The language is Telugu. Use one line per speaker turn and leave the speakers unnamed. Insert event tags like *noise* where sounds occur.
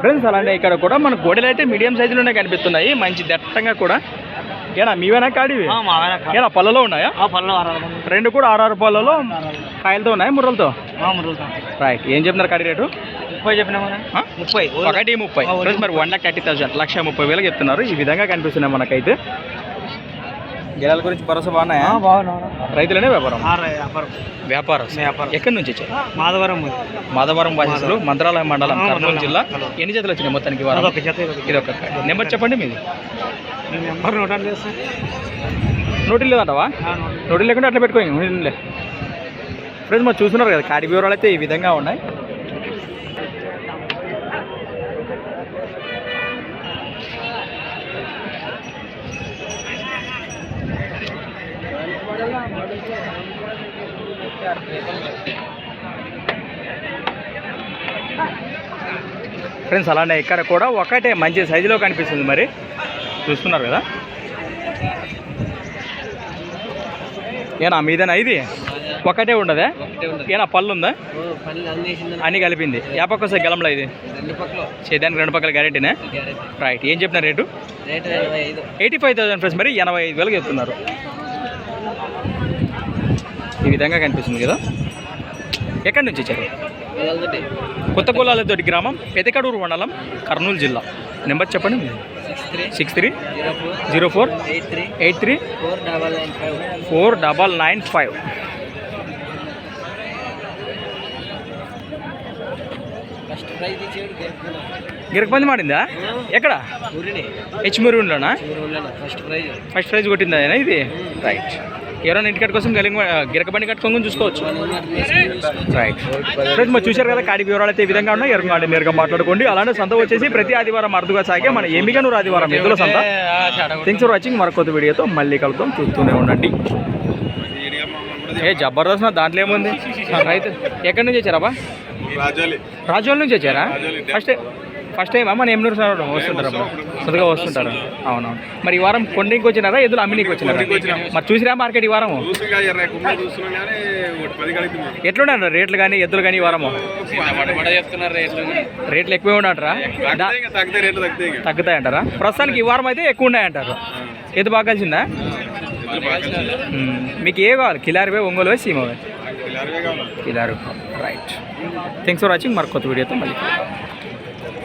ఫ్రెండ్స్ అలానే ఇక్కడ కూడా మన గోడలు అయితే మీడియం సైజులోనే కనిపిస్తున్నాయి. మంచి దట్టంగా కూడా. ఏనా మీవేనా కాడివి? ఏనా పళ్ళలో ఉన్నాయా? రెండు కూడా ఆరు పళ్ళలో కాయలతో ఉన్నాయి ముర్రలతో? రైట్ ఏం చెప్తున్నారు కాడి రేటు?
ముప్పై చెప్పినా? ముప్పై.
ఒకటి ముప్పై. మరి వన్ లాక్ థర్టీ థౌసండ్ లక్ష ముప్పై వేలకు చెప్తున్నారు. ఈ విధంగా కనిపిస్తున్నాయి మనకైతే. గిరాల గురించి భరోసా బాగున్నాయా?
బాగున్నా
రైతులనే వ్యాపారం?
వ్యాపారం.
వ్యాపారం.
వ్యాపారం.
ఎక్కడి నుంచి వచ్చాయి
మాధవరం
మాధవరం వాసిస్తులు మంత్రాలయం మండలం కర్నూలు. జిల్లా. ఎన్ని జతలు వచ్చినాయి మొత్తానికి. ఇది ఒక నెంబర్ చెప్పండి మీది.
నెంబర్ నోట్ అని చేస్తా.
నోటి లేదంటవా? నోటి లేకుండా అట్లా పెట్టుకోండి ఫ్రెండ్స్ మరి చూస్తున్నారు కదా కాడి వివరాలు అయితే ఈ విధంగా ఉన్నాయి. ఫ్రెండ్స్ అలానే ఇక్కడ కూడా ఒకటే మంచి సైజులో కనిపిస్తుంది మరి. చూస్తున్నారు కదా? ఏనా మీదేనా ఇది? ఒకటే ఉండదా? ఏనా పళ్ళు ఉందా?
అన్ని
కలిపింది. ఏ పక్క వస్తాయి గెలంలో ఇది?
రెండు పక్కల.
చేదానికి రెండు పక్కల గ్యారెంటీనే రైట్ ఏం చెప్పిన rate? Eighty five thousand friends మరి ఎనభై ఐదు వేలకు చెప్తున్నారు. ఈ విధంగా కనిపిస్తుంది కదా. ఎక్కడి నుంచి వచ్చారు? కొత్త కొల్లాలతోటి గ్రామం పెదకడూరు మండలం కర్నూలు జిల్లా. నెంబర్ చెప్పండి?
Six three zero four eight three
eight three
four double nine five.
Four double nine five.
First prize ఇచ్చేది
గిరకపంది మాడిందా ఎక్కడ? హెచ్మూరులోనా
ఫస్ట్ ప్రైజ్.
ఫస్ట్ ప్రైజ్ కొట్టిందా ఇది? రైట్. ఎవరైనా ఇంటికట్ కోసం గెలింగ గిరకబండి కట్టుకొని చూసుకోవచ్చు. రైట్ ఫ్రెండ్స్ మరి చూశారు కదా కాడి వివరాలు అయితే ఈ విధంగా ఉన్నాయి. ఎరగండి నేరుగా మాట్లాడుకోండి. అలానే సంత వచ్చేసి ప్రతి ఆదివారం అరుదుగా సాగే మన ఎమిగనూరు ఆదివారం ఎద్దుల సంత. థింగ్స్ ఫర్ వాచింగ్ మరొక వీడియోతో మళ్ళీ కలుద్దాం. చూస్తూనే ఉండండి. ఏ జబర్దస్త్ నా దాంట్లో ఏముంది? *laughs* రైతు ఎక్కడి నుంచి వచ్చారా
రాజోలి.
రాజోల్ నుంచి వచ్చారా? ఫస్ట్ ఫస్ట్ టైమా? మన ఎమ్నూరు సార్ వస్తుంటారా కొద్దిగా వస్తుంటారా. అవునవును మరి ఈ వారం కొండకి వచ్చినారా? ఎదురు అమ్మినికి వచ్చినారా? మరి చూసిరా మార్కెట్ ఈ వారం ఎట్లున్నారు రేట్లు కానీ ఎద్దులు కానీ ఈ వారము?
రేట్లు.
ఎక్కువే
ఇంకా
తగ్గుతాయంటారా? ప్రస్తుతానికి ఈ వారం అయితే ఎక్కువ ఉన్నాయంటారు. ఎద్దు బాగా కలిసిందా. మీకు ఏ కావాలి? కిలారివే ఒంగోలు సీమవే? Kilaru. Right. Thanks for watching మరి కొత్త వీడియోతో మళ్ళీ.